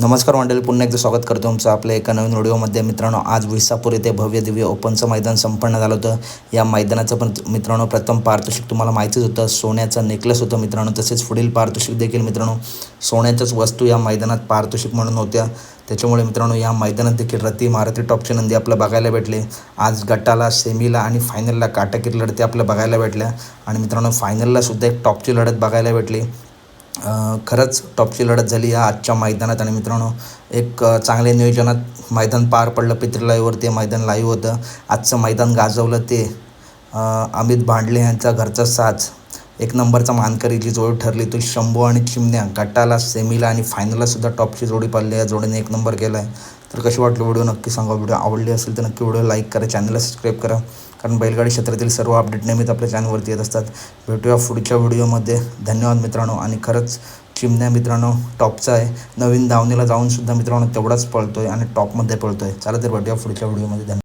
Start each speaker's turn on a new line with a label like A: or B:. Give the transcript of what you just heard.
A: नमस्कार मंडळी पुन्हा एकदा स्वागत करतो तुमचं आपल्या एका नवीन व्हिडिओमध्ये. मित्रांनो आज विसापूर येथे भव्य दिव्य ओपनचं मैदान संपन्न झालं होतं. या मैदानाचं पण मित्रांनो प्रथम पारितोषिक तुम्हाला माहितीच होतं. सोन्याचं नेकलेस होतं मित्रांनो तसेच पुढील पारितोषिक देखील मित्रांनो सोन्याच्याच वस्तू या मैदानात पारितोषिक म्हणून होत्या. त्याच्यामुळे मित्रांनो या मैदानात देखील रती मारुती टॉपचे नंदी आपल्याला बघायला भेटले. आज गटाला सेमीला आणि फायनलला काटाकीर लढती आपल्याला बघायला भेटल्या. आणि मित्रांनो फायनलला सुद्धा एक टॉपची लढत बघायला भेटली. खरंच टॉपची लढत झाली. या आजच्या मैदानात आणि मित्रांनो एक चांगल्या नियोजनात मैदान पार पडलं. पितृ लाईव्हवर ते मैदान लाईव्ह होतं. आजचं मैदान गाजवलं ते अमित भांडले यांचा घरचा साज. एक नंबरचा मानकरी जी जोडी ठरली तो शंभू आणि चिमण्या. गटाला सेमीला आणि फायनलला सुद्धा टॉपची जोडी पाडली. या जोडीने एक नंबर केला आहे तर कशी वाटली व्हिडिओ? नक्की सांगा. व्हिडिओ आवडली असेल तर नक्की व्हिडिओ लाईक करा. चॅनलला सबस्क्राईब करा. कारण बैलगाडी क्षेत्रातील सर्व अपडेट नेहमीच आपल्या चॅनलवरती येत असतात. भेटूया पुढच्या व्हिडिओमध्ये धन्यवाद मित्रांनो. आणि खरंच चिमण्या मित्रांनो टॉपचा आहे. नवीन धावणीला जाऊन सुद्धा मित्रांनो तेवढाच पळतो आहे आणि टॉपमध्ये पळतो आहे चला तर भेटूया पुढच्या व्हिडिओमध्ये धन्यवाद.